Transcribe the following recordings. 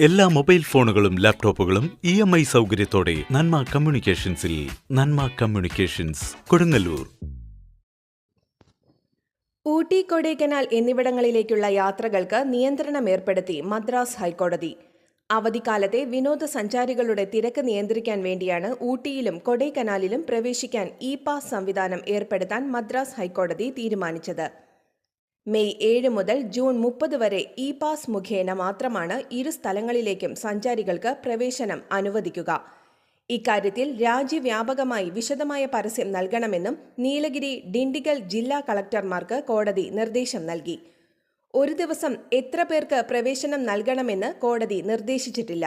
എല്ലാ മൊബൈൽ ഫോണുകളും ലാപ്ടോപ്പുകളും ഇ എം ഐ സൗകര്യത്തോടെ നന്മ കമ്മ്യൂണിക്കേഷൻസിൽ നന്മ കമ്മ്യൂണിക്കേഷൻസ് കൊടുങ്ങല്ലൂർ. ഊട്ടി കൊടൈക്കനാൽ എന്നിവിടങ്ങളിലേക്കുള്ള യാത്രകൾക്ക് നിയന്ത്രണം ഏർപ്പെടുത്തി മദ്രാസ് ഹൈക്കോടതി. അവധിക്കാലത്തെ വിനോദസഞ്ചാരികളുടെ തിരക്ക് നിയന്ത്രിക്കാൻ വേണ്ടിയാണ് ഊട്ടിയിലും കൊടൈക്കനാലിലും പ്രവേശിക്കാൻ ഇ പാസ് സംവിധാനം ഏർപ്പെടുത്താൻ മദ്രാസ് ഹൈക്കോടതി തീരുമാനിച്ചത്. മെയ് ഏഴ് മുതൽ ജൂൺ മുപ്പത് വരെ ഇ പാസ് മുഖേന മാത്രമാണ് ഇരു സ്ഥലങ്ങളിലേക്കും സഞ്ചാരികൾക്ക് പ്രവേശനം അനുവദിക്കുക. ഇക്കാര്യത്തിൽ രാജ്യവ്യാപകമായി വിശദമായ പരസ്യം നൽകണമെന്നും നീലഗിരി ഡിണ്ടിഗൽ ജില്ലാ കളക്ടർമാർക്ക് കോടതി നിർദ്ദേശം നൽകി. ഒരു ദിവസം എത്ര പേർക്ക് പ്രവേശനം നൽകണമെന്ന് കോടതി നിർദ്ദേശിച്ചിട്ടില്ല.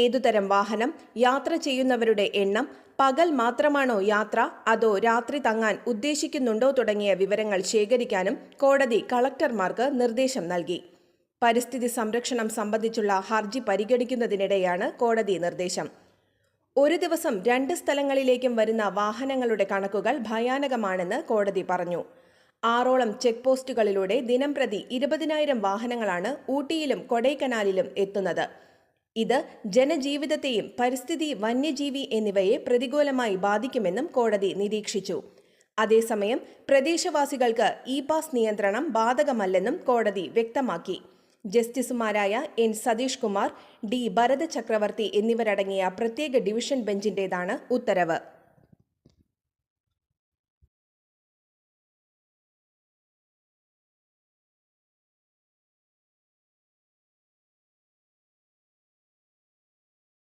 ഏതുതരം വാഹനം യാത്ര ചെയ്യുന്നവരുടെ എണ്ണം പകൽ മാത്രമാണോ യാത്ര അതോ രാത്രി തങ്ങാൻ ഉദ്ദേശിക്കുന്നുണ്ടോ തുടങ്ങിയ വിവരങ്ങൾ ശേഖരിക്കാനും കോടതി കളക്ടർമാർക്ക് നിർദ്ദേശം നൽകി. പരിസ്ഥിതി സംരക്ഷണം സംബന്ധിച്ചുള്ള ഹർജി പരിഗണിക്കുന്നതിനിടെയാണ് കോടതി നിർദ്ദേശം. ഒരു ദിവസം രണ്ട് സ്ഥലങ്ങളിലേക്കും വരുന്ന വാഹനങ്ങളുടെ കണക്കുകൾ ഭയാനകമാണെന്ന് കോടതി പറഞ്ഞു. ആറോളം ചെക്ക് പോസ്റ്റുകളിലൂടെ ദിനംപ്രതി ഇരുപതിനായിരം വാഹനങ്ങളാണ് ഊട്ടിയിലും കൊടൈക്കനാലിലും എത്തുന്നത്. ഇത് ജനജീവിതത്തെയും പരിസ്ഥിതി വന്യജീവി എന്നിവയെ പ്രതികൂലമായി ബാധിക്കുമെന്നും കോടതി നിരീക്ഷിച്ചു. അതേസമയം പ്രദേശവാസികൾക്ക് ഇ പാസ് നിയന്ത്രണം ബാധകമല്ലെന്നും കോടതി വ്യക്തമാക്കി. ജസ്റ്റിസുമാരായ എൻ. സതീഷ് കുമാർ ഡി. ഭരത് ചക്രവർത്തി എന്നിവരടങ്ങിയ പ്രത്യേക ഡിവിഷൻ ബെഞ്ചിന്റേതാണ് ഉത്തരവ്.